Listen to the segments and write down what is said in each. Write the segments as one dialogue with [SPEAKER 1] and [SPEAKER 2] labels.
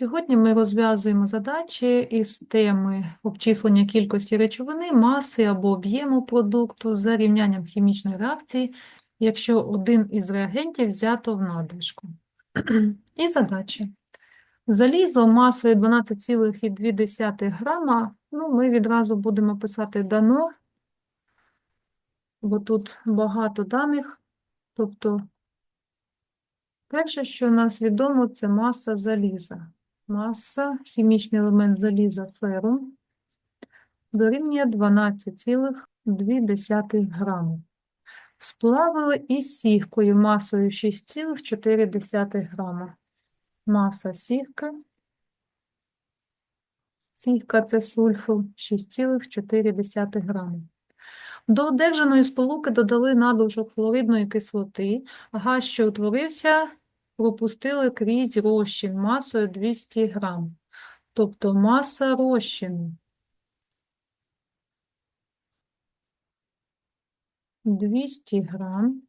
[SPEAKER 1] Сьогодні ми розв'язуємо задачі із теми обчислення кількості речовини, маси або об'єму продукту за рівнянням хімічної реакції, якщо один із реагентів взято в надлишку. І задачі. Залізо масою 12,2 грама, ну, ми відразу будемо писати дано, бо тут багато даних, тобто Перше, що у нас відомо, це маса заліза. Маса, хімічний елемент заліза ферум дорівнює 12,2 грами. Сплавили із сіхкою масою 6,4 грама. Маса сіхки. Сіхка – це сульфур 6,4 грами. До одержаної сполуки додали надлишок хлоридної кислоти, газ, що утворився, пропустили крізь розчин масою 200 грам. Тобто маса розчину 200 грам.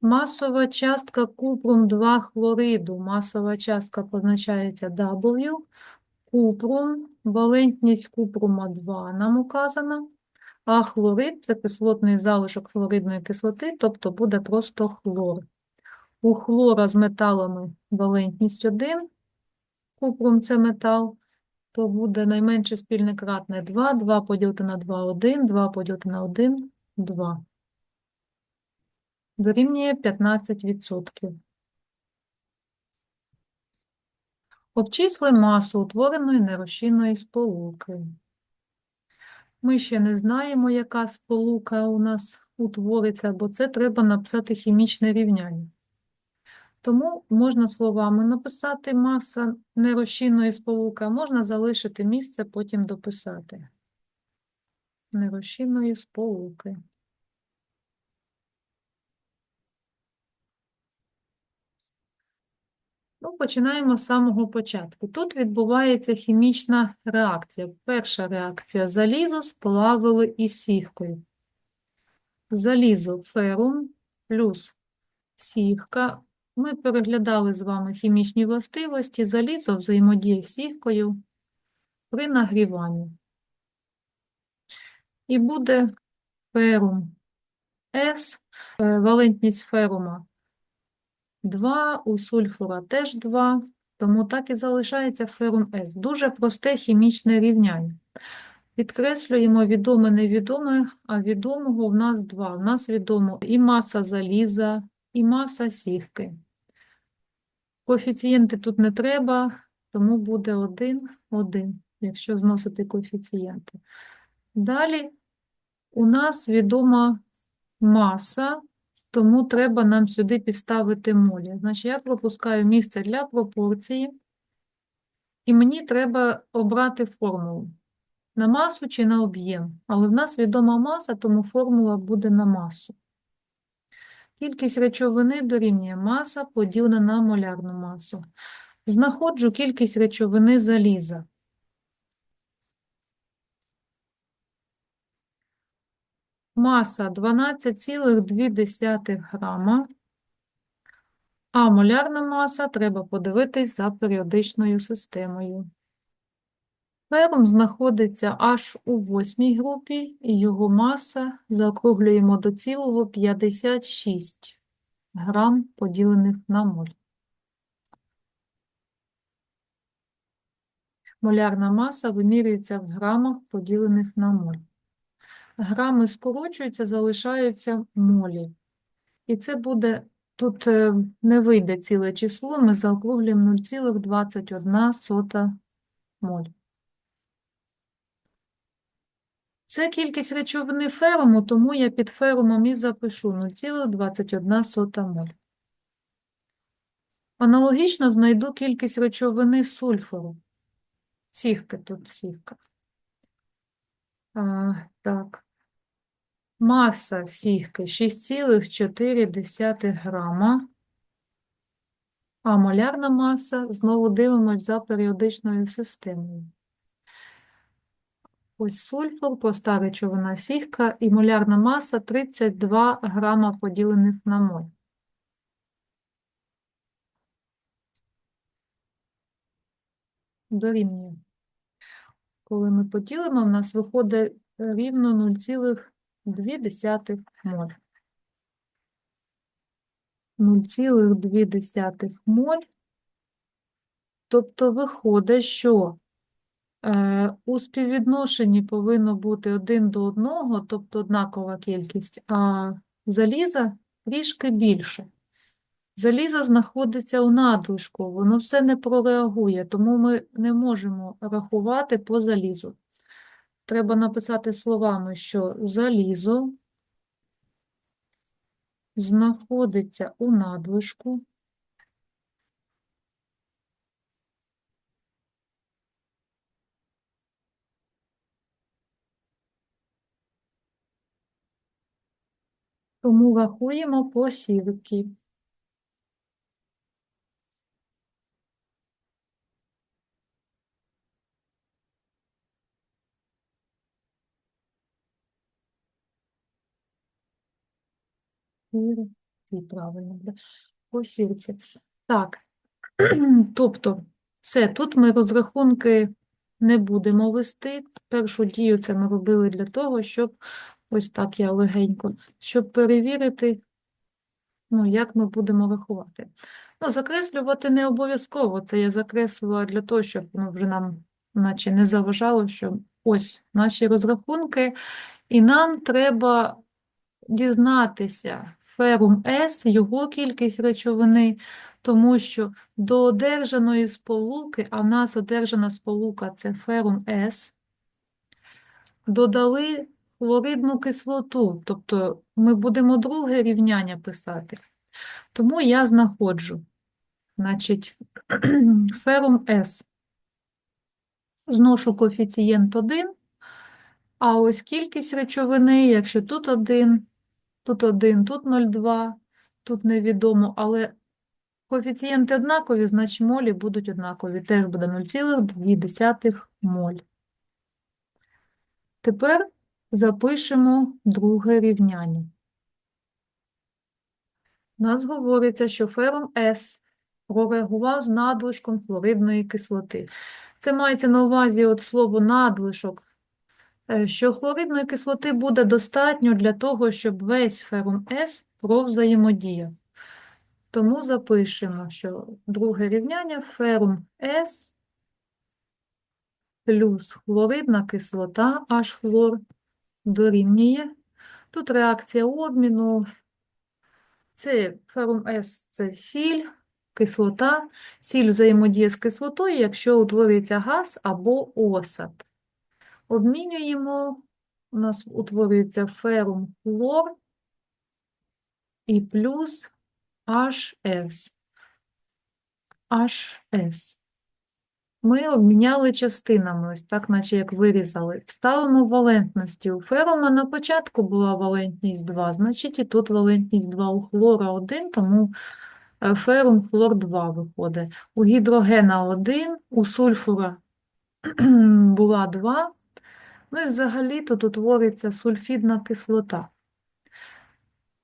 [SPEAKER 1] Масова частка купрум 2 хлориду. Масова частка позначається W. Купрум, валентність купрума 2 нам указана. А хлорид – це кислотний залишок хлоридної кислоти, тобто буде просто хлор. У хлора з металами валентність 1, купрум – це метал, то буде найменше спільне кратне 2, 2 поділити на 2 – 1, 2 поділити на 1 – 2. Дорівнює 15%. Обчисли масу утвореної нерозчинної сполуки. Ми ще не знаємо, яка сполука у нас утвориться, бо це треба написати хімічне рівняння. Тому можна словами написати маса нерозчинної сполуки, а можна залишити місце, потім дописати. Нерозчинної сполуки. Ну, починаємо з самого початку. Тут відбувається хімічна реакція. Перша реакція – залізо сплавили із сіхкою. Залізо ферум плюс сіхка. Ми переглядали з вами хімічні властивості. Залізо взаємодіє з сіхкою при нагріванні. І буде ферум С, е, валентність ферума 2, у сульфура теж 2, тому так і залишається ферум С. Дуже просте хімічне рівняння. Підкреслюємо відоме, невідоме, а відомого в нас два. У нас відомо і маса заліза, і маса сіхки. Коефіцієнти тут не треба, тому буде 1, 1, якщо зносити коефіцієнти. Далі у нас відома маса, тому треба нам сюди підставити молі. Значить, я пропускаю місце для пропорції, і мені треба обрати формулу. На масу чи на об'єм. Але в нас відома маса, тому формула буде на масу. Кількість речовини дорівнює маса поділена на молярну масу. Знаходжу кількість речовини заліза. Маса 12,2 грама, а молярна маса треба подивитись за періодичною системою. Ферум знаходиться аж у восьмій групі, і його маса заокруглюємо до цілого 56 грам поділених на моль. Молярна маса вимірюється в грамах поділених на моль. Грами скорочуються, залишаються молі. І це буде, тут е, не вийде ціле число, ми заокруглюємо 0,21 моль. Це кількість речовини феруму, тому я під ферумом і запишу 0,21 моль. Аналогічно знайду кількість речовини сульфуру. Сівки тут сівка. А, так. Маса сігки 6,4 грама, а молярна маса, знову дивимось за періодичною системою. Ось сульфур, проста речовина сігка і молярна маса 32 грама поділених на моль. дорівнює. Коли ми поділимо, в нас виходить рівно 0,2 моль. 0,2 моль. Тобто виходить, що у співвідношенні повинно бути 1 до 1, тобто однакова кількість, а заліза трішки більше. Залізо знаходиться у надлишку, воно все не прореагує, тому ми не можемо рахувати по залізу. Треба написати словами, що залізо знаходиться у надлишку. Тому рахуємо по сірки. Сірки, правильно, да. по сірці. Так, тобто, все, тут ми розрахунки не будемо вести. Першу дію це ми робили для того, щоб, ось так я легенько, щоб перевірити, ну, як ми будемо рахувати. Ну, закреслювати не обов'язково, це я закреслила для того, щоб ну, вже нам наче не заважало, що ось наші розрахунки, і нам треба дізнатися ферум С, його кількість речовини, тому що до одержаної сполуки, а в нас одержана сполука це ферум С, додали хлоридну кислоту, тобто ми будемо друге рівняння писати. Тому я знаходжу, значить, ферум С. Зношу коефіцієнт 1, а ось кількість речовини, якщо тут 1, тут 1, тут 0,2, тут невідомо, але коефіцієнти однакові, значить молі будуть однакові. Теж буде 0,2 моль. Тепер запишемо друге рівняння. Нас говориться, що ферум С прореагував з надлишком хлоридної кислоти. Це мається на увазі от слово надлишок, е, що хлоридної кислоти буде достатньо для того, щоб весь ферум С провзаємодіяв. Тому запишемо, що друге рівняння ферум С плюс хлоридна кислота H-хлор дорівнює. Тут реакція обміну. Це ферум С це сіль, кислота. Сіль взаємодіє з кислотою, якщо утворюється газ або осад. Обмінюємо, у нас утворюється ферум хлор і плюс HS. HS. Ми обміняли частинами, ось так, наче як вирізали. Ставимо валентності. У ферума на початку була валентність 2, значить і тут валентність 2 у хлора 1, тому е, ферум хлор 2 виходить. У гідрогена 1, у сульфура була 2. Ну і взагалі тут утвориться сульфідна кислота.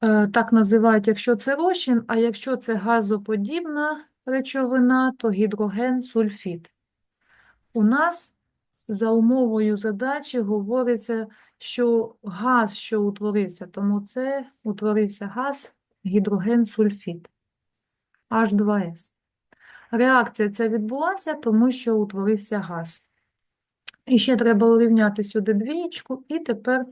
[SPEAKER 1] Е, Так називають, якщо це розчин, а якщо це газоподібна речовина, то гідроген сульфід. У нас за умовою задачі говориться, що газ, що утворився, тому це утворився газ гідроген сульфід H2S. Реакція ця відбулася, тому що утворився газ. І ще треба урівняти сюди двієчку, і тепер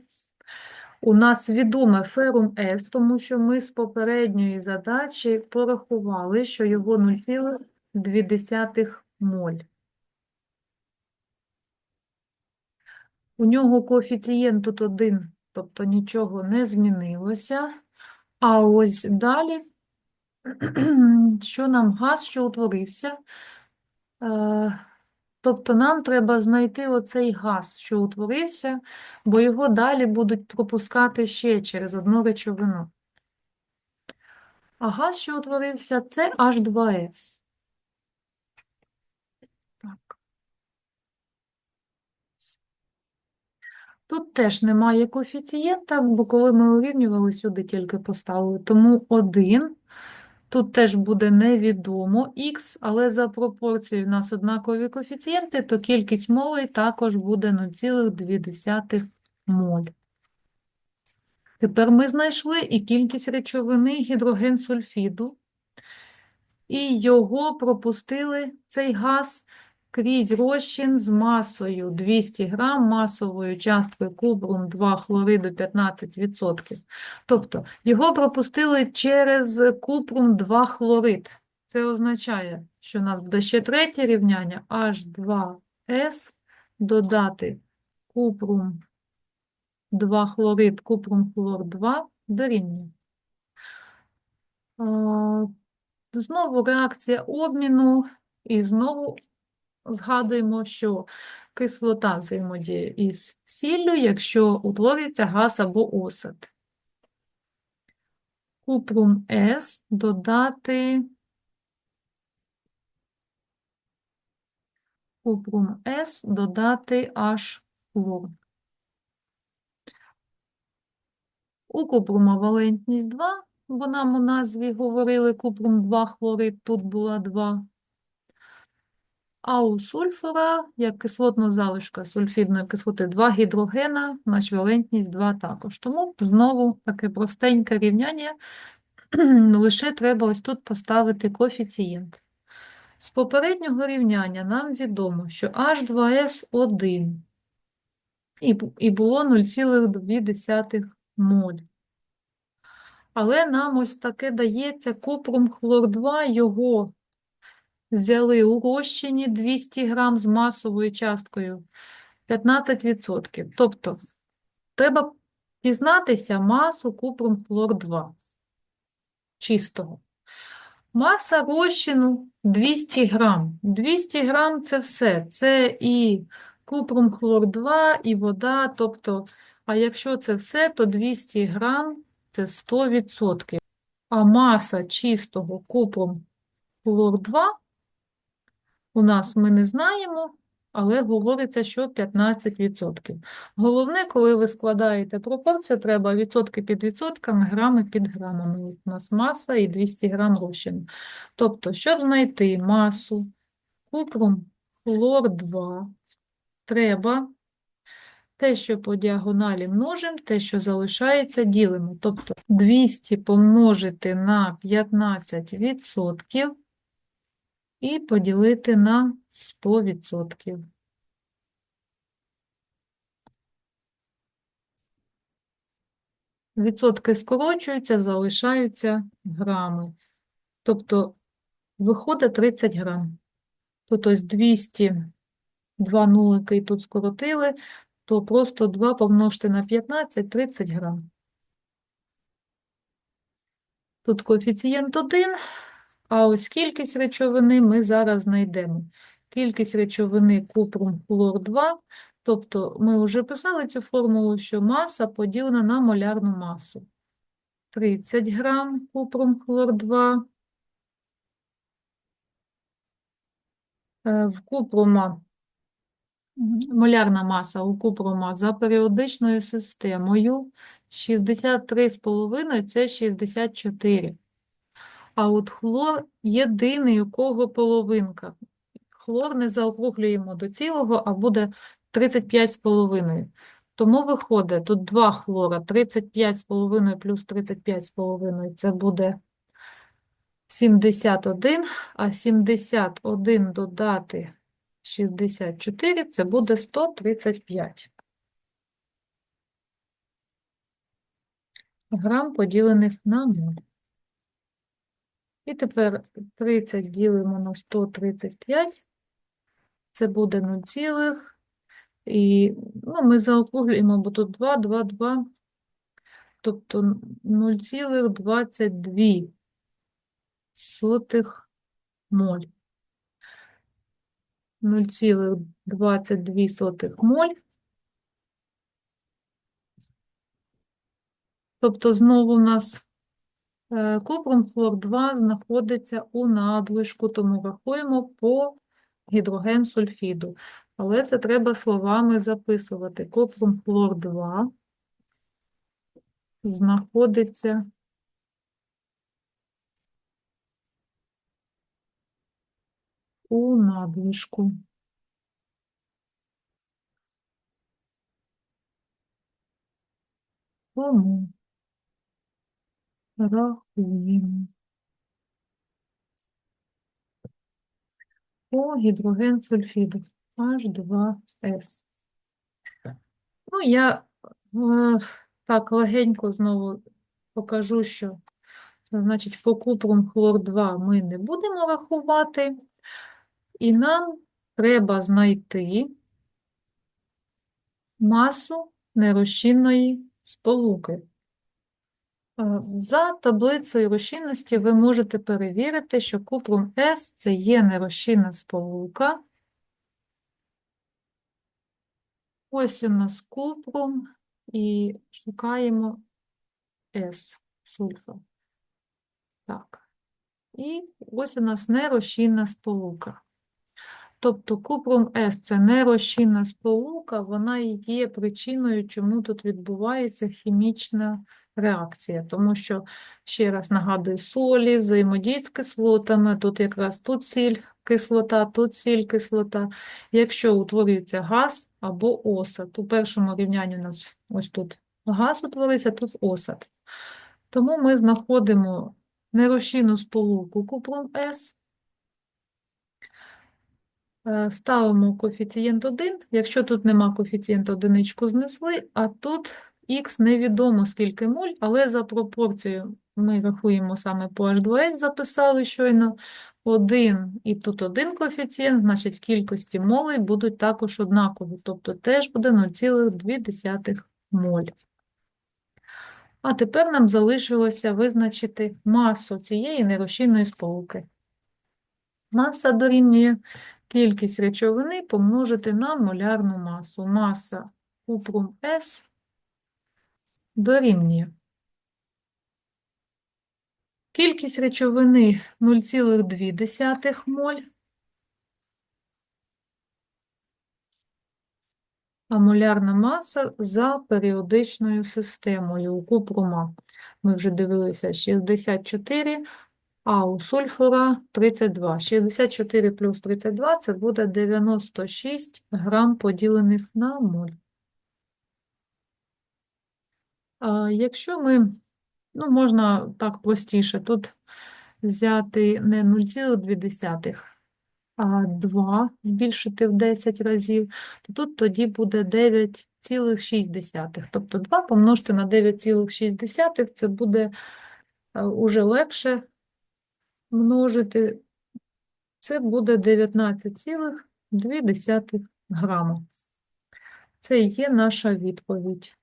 [SPEAKER 1] у нас відоме ферум С, тому що ми з попередньої задачі порахували, що його 0,2 моль. У нього коефіцієнт тут 1, тобто нічого не змінилося. А ось далі, що нам газ, що утворився, е, тобто нам треба знайти оцей газ, що утворився, бо його далі будуть пропускати ще через одну речовину. А газ, що утворився, це H2S. Тут теж немає коефіцієнта, бо коли ми урівнювали, сюди тільки поставили. Тому 1 Тут теж буде невідомо х, але за пропорцією у нас однакові коефіцієнти, то кількість молей також буде 0,2 моль. Тепер ми знайшли і кількість речовини гідроген сульфіду, і його пропустили, цей газ, крізь розчин з масою 200 грам, масовою часткою кубрум 2 хлориду 15%. Тобто його пропустили через купрум 2 хлорид. Це означає, що у нас буде ще третє рівняння H2S додати купрум 2 хлорид, купрум хлор 2 дорівнює. Знову реакція обміну, і знову згадуємо, що кислота взаємодіє із сіллю, якщо утворюється газ або осад. Купрум С додати купрум С додати H хлор. У купрума валентність 2, бо нам у назві говорили купрум 2 хлорид, тут була 2. А у сульфора, як кислотна залишка сульфідної кислоти, 2 гідрогена, наш валентність 2 також. Тому знову таке простеньке рівняння, лише треба ось тут поставити коефіцієнт. З попереднього рівняння нам відомо, що H2S1 і, і було 0,2 моль. Але нам ось таке дається купрум хлор 2, його взяли у розчині 200 грам з масовою часткою 15%. Тобто треба дізнатися масу купрум хлор 2 чистого. Маса розчину 200 грам. 200 грам – це все. Це і купрум хлор 2, і вода. Тобто, а якщо це все, то 200 грам – це 100%. А маса чистого купрум хлор 2 у нас ми не знаємо, але говориться, що 15%. Головне, коли ви складаєте пропорцію, треба відсотки під відсотками, грами під грамами. У нас маса і 200 грам розчину. Тобто, щоб знайти масу купрум хлор 2, треба те, що по діагоналі множимо, те, що залишається, ділимо. Тобто 200 помножити на 15% і поділити на 100%. Відсотки скорочуються, залишаються грами. Тобто виходить 30 грам. Тут ось 200, два нулики тут скоротили, то просто 2 помножити на 15 – 30 грам. Тут коефіцієнт 1, а ось кількість речовини ми зараз знайдемо. Кількість речовини купрум хлор 2, тобто ми вже писали цю формулу, що маса поділена на молярну масу. 30 грам купрум хлор 2. Е, В купрума Молярна маса у купрума за періодичною системою 63,5 – це 64. А от хлор єдиний, у кого половинка. Хлор не заокруглюємо до цілого, а буде 35,5. Тому виходить, тут 2 хлора, 35,5 плюс 35,5 – це буде 71, а 71 додати 64 – це буде 135 грам поділених на моль. І тепер 30 ділимо на 135, це буде 0 цілих, і ну, ми заокруглюємо, бо тут 2, 2, 2, тобто 0,22 сотих моль. 0,22 сотих моль. Тобто знову у нас Е, Купрум хлор 2 знаходиться у надлишку, тому рахуємо по гідроген сульфіду. Але це треба словами записувати. Купрум хлор 2 знаходиться у надлишку. Тому рахуємо. О, гідроген сульфіду H2S. Ну, я е, так легенько знову покажу, що значить по купрум хлор 2 ми не будемо рахувати, і нам треба знайти масу нерозчинної сполуки. Е, За таблицею розчинності ви можете перевірити, що купрум С це є нерозчинна сполука. Ось у нас купрум і шукаємо С сульфа. Так. І ось у нас нерозчинна сполука. Тобто купрум С це нерозчинна сполука, вона є причиною, чому тут відбувається хімічна реакція. Тому що, ще раз нагадую, солі взаємодіють з кислотами, тут якраз тут сіль, кислота, тут сіль, кислота. Якщо утворюється газ або осад, у першому рівнянні у нас ось тут газ утворився, тут осад. Тому ми знаходимо нерозчинну сполуку купрум С, Е, Ставимо коефіцієнт 1. Якщо тут нема коефіцієнта одиничку знесли, а тут х невідомо скільки моль, але за пропорцією ми рахуємо саме по H2S, записали щойно 1, і тут один коефіцієнт, значить кількості молей будуть також однакові, тобто теж буде 0,2 моль. А тепер нам залишилося визначити масу цієї нерозчинної сполуки. Маса дорівнює кількість речовини помножити на молярну масу. Маса купрум С дорівнює. Кількість речовини 0,2 моль, а молярна маса за періодичною системою у купрума. Ми вже дивилися 64, а у сульфура 32. 64 плюс 32 – це буде 96 грам поділених на моль. Якщо ми, ну, можна так простіше, тут взяти не 0,2, а 2 збільшити в 10 разів, то тут тоді буде 9,6. Тобто 2 помножити на 9,6 – це буде е, уже легше множити, це буде 19,2 грама. Це є наша відповідь.